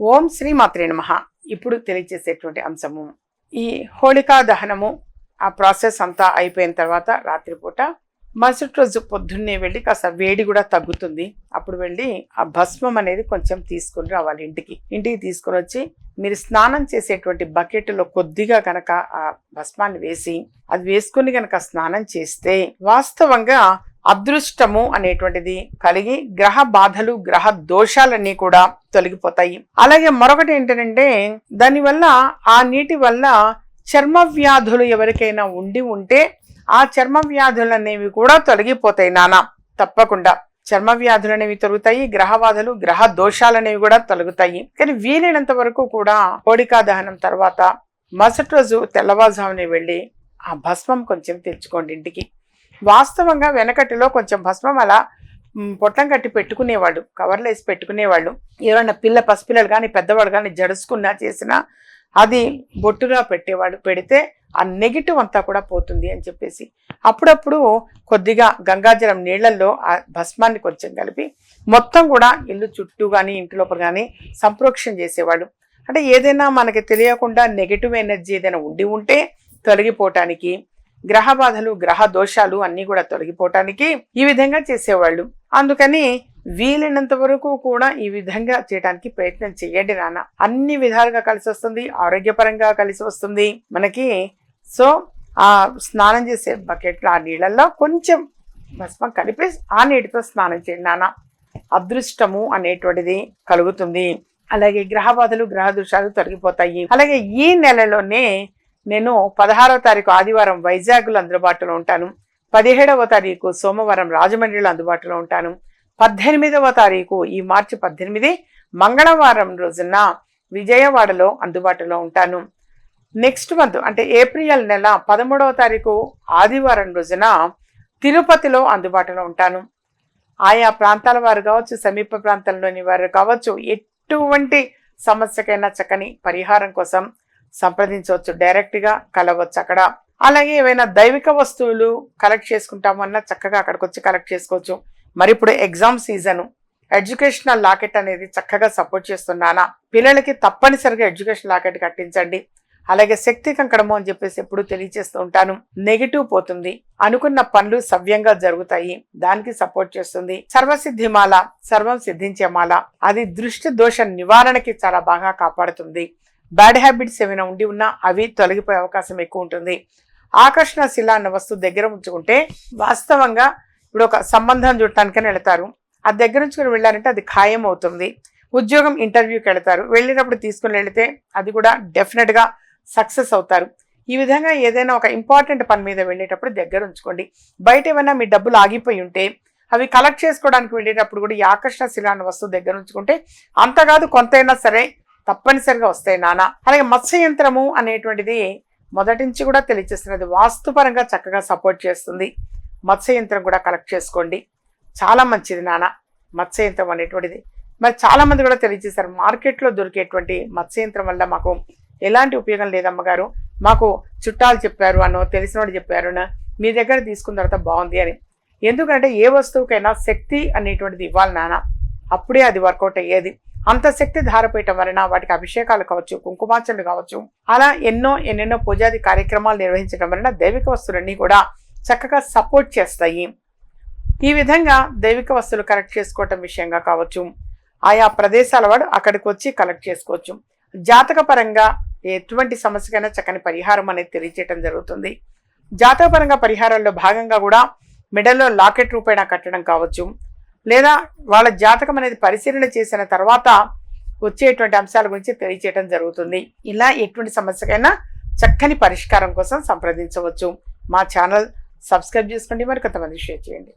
ఓం శ్రీ మాత్రే నమ. ఇప్పుడు తెలియచేసేటువంటి అంశము ఈ హోళికా దహనము ఆ ప్రాసెస్ అంతా అయిపోయిన తర్వాత రాత్రిపూట మరుసటి రోజు పొద్దున్నే వెళ్ళి కాస్త వేడి కూడా తగ్గుతుంది. అప్పుడు వెళ్ళి ఆ భస్మం అనేది కొంచెం తీసుకుని రావాలి ఇంటికి. ఇంటికి తీసుకుని వచ్చి మీరు స్నానం చేసేటువంటి బకెట్లో కొద్దిగా కనుక ఆ భస్మాన్ని వేసి అది వేసుకుని కనుక స్నానం చేస్తే వాస్తవంగా అదృష్టము అనేటువంటిది కలిగి గ్రహ బాధలు గ్రహ దోషాలన్నీ కూడా తొలగిపోతాయి. అలాగే మరొకటి ఏంటంటే దానివల్ల ఆ నీటి వల్ల చర్మ వ్యాధులు ఎవరికైనా ఉండి ఉంటే ఆ చర్మ వ్యాధులు అనేవి కూడా తొలగిపోతాయి నానా. తప్పకుండా. చర్మ వ్యాధులు అనేవి తొలుగుతాయి గ్రహ బాధలు గ్రహ దోషాలు అనేవి కూడా తొలగుతాయి. కానీ వీలైనంత వరకు కూడా కోడికా దహనం తర్వాత మరుసటి రోజు తెల్లవారుజామునే వెళ్ళి ఆ భస్మం కొంచెం తెచ్చుకోండి ఇంటికి. వాస్తవంగా వెనకటిలో కొంచెం భస్మం అలా పొట్లం కట్టి పెట్టుకునేవాళ్ళు కవర్లు వేసి పెట్టుకునేవాళ్ళు. ఎవరైనా పిల్ల పసిపిల్లలు కానీ పెద్దవాళ్ళు కానీ జడుసుకున్నా చేసినా అది బొట్టుగా పెట్టేవాడు పెడితే ఆ నెగిటివ్ అంతా కూడా పోతుంది అని చెప్పేసి. అప్పుడప్పుడు కొద్దిగా గంగాజలం నీళ్ళలో ఆ భస్మాన్ని కొంచెం కలిపి మొత్తం కూడా ఇల్లు చుట్టూ కానీ ఇంటి లోపల కానీ సంప్రోక్షణ చేసేవాడు అంటే ఏదైనా మనకి తెలియకుండా నెగిటివ్ ఎనర్జీ ఏదైనా ఉండి ఉంటే తొలగిపోవటానికి గ్రహ బాధలు గ్రహ దోషాలు అన్నీ కూడా తొలగిపోవటానికి ఈ విధంగా చేసేవాళ్ళు. అందుకని వీలైనంత వరకు కూడా ఈ విధంగా చేయడానికి ప్రయత్నం చేయండి నాన్న. అన్ని విధాలుగా కలిసి వస్తుంది ఆరోగ్యపరంగా కలిసి వస్తుంది. మనకి సో ఆ స్నానం చేసే బకెట్లో ఆ నీళ్ళల్లో కొంచెం భస్మం కలిపి ఆ నీటితో స్నానం చేయండి నాన్న. అదృష్టము అనేటువంటిది కలుగుతుంది. అలాగే గ్రహ బాధలు గ్రహ దోషాలు తొలగిపోతాయి. అలాగే ఈ నెలలోనే నేను పదహారవ తారీఖు ఆదివారం వైజాగ్లో అందుబాటులో ఉంటాను. పదిహేడవ తారీఖు సోమవారం రాజమండ్రిలో అందుబాటులో ఉంటాను. పద్దెనిమిదవ తారీఖు ఈ మార్చి పద్దెనిమిది మంగళవారం రోజున విజయవాడలో అందుబాటులో ఉంటాను. నెక్స్ట్ మంత్ అంటే ఏప్రిల్ నెల పదమూడవ తారీఖు ఆదివారం రోజున తిరుపతిలో అందుబాటులో ఉంటాను. ఆయా ప్రాంతాల వారు కావచ్చు సమీప ప్రాంతంలోని వారు కావచ్చు ఎటువంటి సమస్యకైనా చక్కని పరిహారం కోసం సంప్రదించవచ్చు డైరెక్ట్గా కలవచ్చు అక్కడ. అలాగే ఏవైనా దైవిక వస్తువులు కలెక్ట్ చేసుకుంటామన్నా చక్కగా అక్కడికి వచ్చి కలెక్ట్ చేసుకోవచ్చు. మరి ఇప్పుడు ఎగ్జామ్ సీజను ఎడ్యుకేషనల్ లాకెట్ అనేది చక్కగా సపోర్ట్ చేస్తున్నానా? పిల్లలకి తప్పనిసరిగా ఎడ్యుకేషన్ లాకెట్ కట్టించండి. అలాగే శక్తి కంకణము అని చెప్పేసి ఎప్పుడు తెలియజేస్తూ ఉంటాను. నెగిటివ్ పోతుంది. అనుకున్న పనులు సవ్యంగా జరుగుతాయి. దానికి సపోర్ట్ చేస్తుంది. సర్వసిద్ధిమాల సర్వం సిద్ధించే మాల. అది దృష్టి దోష నివారణకి చాలా బాగా కాపాడుతుంది. బ్యాడ్ హ్యాబిట్స్ ఏమైనా ఉండి ఉన్నా అవి తొలగిపోయే అవకాశం ఎక్కువ ఉంటుంది. ఆకర్షణ శిల అన్న వస్తువు దగ్గర ఉంచుకుంటే వాస్తవంగా ఇప్పుడు ఒక సంబంధం చూడటానికని వెళతారు. ఆ దగ్గర ఉంచుకొని వెళ్ళారంటే అది ఖాయం అవుతుంది. ఉద్యోగం ఇంటర్వ్యూకి వెళతారు. వెళ్ళినప్పుడు తీసుకుని వెళితే అది కూడా డెఫినెట్గా సక్సెస్ అవుతారు. ఈ విధంగా ఏదైనా ఒక ఇంపార్టెంట్ పని మీద వెళ్ళేటప్పుడు దగ్గర ఉంచుకోండి. బయట ఏమైనా మీ డబ్బులు ఆగిపోయి ఉంటే అవి కలెక్ట్ చేసుకోవడానికి వెళ్ళేటప్పుడు కూడా ఈ ఆకర్షణ శిల అన్న వస్తువు దగ్గర ఉంచుకుంటే అంతకాదు కొంతైనా సరే తప్పనిసరిగా వస్తాయి నాన్న అలాగే మత్స్య యంత్రము అనేటువంటిది మొదటి నుంచి కూడా తెలియజేస్తున్నది వాస్తుపరంగా చక్కగా సపోర్ట్ చేస్తుంది. మత్స్య యంత్రం కూడా కలెక్ట్ చేసుకోండి. చాలా మంచిది నాన్న మత్స్య యంత్రం అనేటువంటిది. మరి చాలామంది కూడా తెలియజేశారు మార్కెట్లో దొరికేటువంటి మత్స్య యంత్రం వల్ల మాకు ఎలాంటి ఉపయోగం లేదమ్మగారు. మాకు చుట్టాలు చెప్పారు అనో తెలిసిన వాళ్ళు చెప్పారు మీ దగ్గర తీసుకున్న తర్వాత బాగుంది అని. ఎందుకంటే ఏ వస్తువుకైనా శక్తి అనేటువంటిది ఇవ్వాలి నాన్న అప్పుడే అది వర్కౌట్ అయ్యేది. అంత శక్తి ధారపోయటం వలన వాటికి అభిషేకాలు కావచ్చు కుంకుమార్చనలు కావచ్చు అలా ఎన్నో ఎన్నెన్నో పూజాది కార్యక్రమాలు నిర్వహించడం వలన దైవిక వస్తువులన్నీ కూడా చక్కగా సపోర్ట్ చేస్తాయి. ఈ విధంగా దైవిక వస్తువులు కలెక్ట్ చేసుకోవటం విషయంగా కావచ్చు ఆయా ప్రదేశాల వాడు అక్కడికి వచ్చి కలెక్ట్ చేసుకోవచ్చు. జాతక ఎటువంటి సమస్యకైనా చక్కని పరిహారం అనేది తెలియజేయడం జరుగుతుంది. జాతకపరంగా పరిహారాల్లో భాగంగా కూడా మెడల్లో లాకెట్ రూపేణా కట్టడం కావచ్చు లేదా వాళ్ళ జాతకం అనేది పరిశీలన చేసిన తర్వాత వచ్చేటువంటి అంశాల గురించి తెలియచేయడం జరుగుతుంది. ఇలా ఎటువంటి సమస్యకైనా చక్కని పరిష్కారం కోసం సంప్రదించవచ్చు. మా ఛానల్ సబ్స్క్రైబ్ చేసుకోండి. మరి కొంతమంది షేర్ చేయండి.